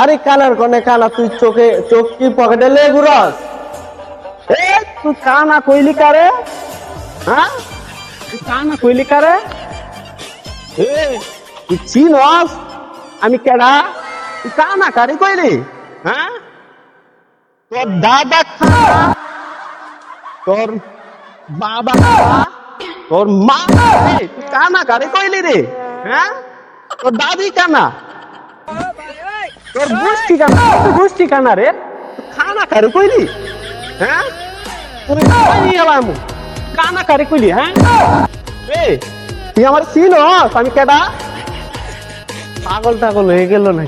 আরে কানার কনে কানা, তুই চোখে, চোখ কি পকেটে লে ঘুরস এ, তুই কানা কইলি কারে? হ্যাঁ? তুই কানা কইলি কারে? এ, তুই চিনস আমি কেডা? তুই কানা কারে কইলি? হ্যাঁ? তোর দাদা তোর বাবা তোর মা কানা কারে কইলি রে? হ্যাঁ? তোর দাদি কানা। তোর গোষ্ঠী কানা তোর গোষ্ঠী কানা রে। খানা কারে কইলি? হ্যাঁ? তুই কইলি গেলাম কানা কারে কইলি হ্যাঁ? এ তুই আমার ছিল আমি কেডা? পাগল টাগল হয়ে গেল না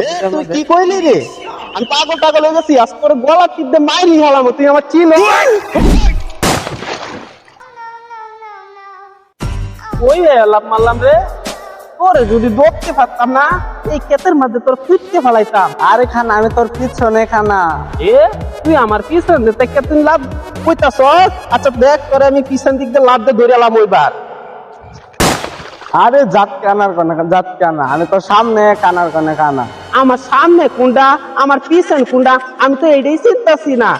এ তুই কি কইলি রে? আমি পাগল টাগল হয়ে গেছি আজ করে গলা টিপতে মাইরি গেলাম তুই আমার ছিল ওই মারলাম রে? তোরে যদি ধরতে পারতাম না এই ক্ষেতের মধ্যে তোর পিটকে ফেলাইতাম আরে খানা আমি তোর পিছনে খানা এ তুই আমার পিছনে দিতে তুই লাভ কইতাছ আচ্ছা দেখ তোরে আমি পিছন দিক দিয়ে লাভ দিয়ে ধরে এলাম ওইবার। আরে জাত কানার কনে জাত কানা। আমি তো সামনে কানার কনে কানা আমার সামনে কোনটা আমার পিছন কোনটা আমি তো এটাই চিন্তাছি না।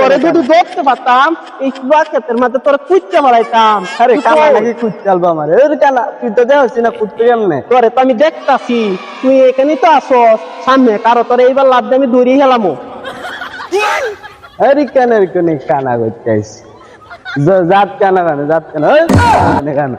তোরে যদি ধরতে পারতাম এই কুয়া ক্ষেতের মধ্যে তোরে কুচকে ফেলাইতাম আরে কানা নাকি কুচকে আলবা আমার। এর কানা? তুই তো দেখছিস না কুচকে কেমনে? তোরে তো আমি দেখতাছি। তুই এখানেই তো আসস। সামনে কারও তোরে এইবার লাভ দিয়ে আমি দৌড়িয়ে গেলামও আরে কেন কেন কানা করতে আইসি জাত কানা কানা জাত কানা। কানা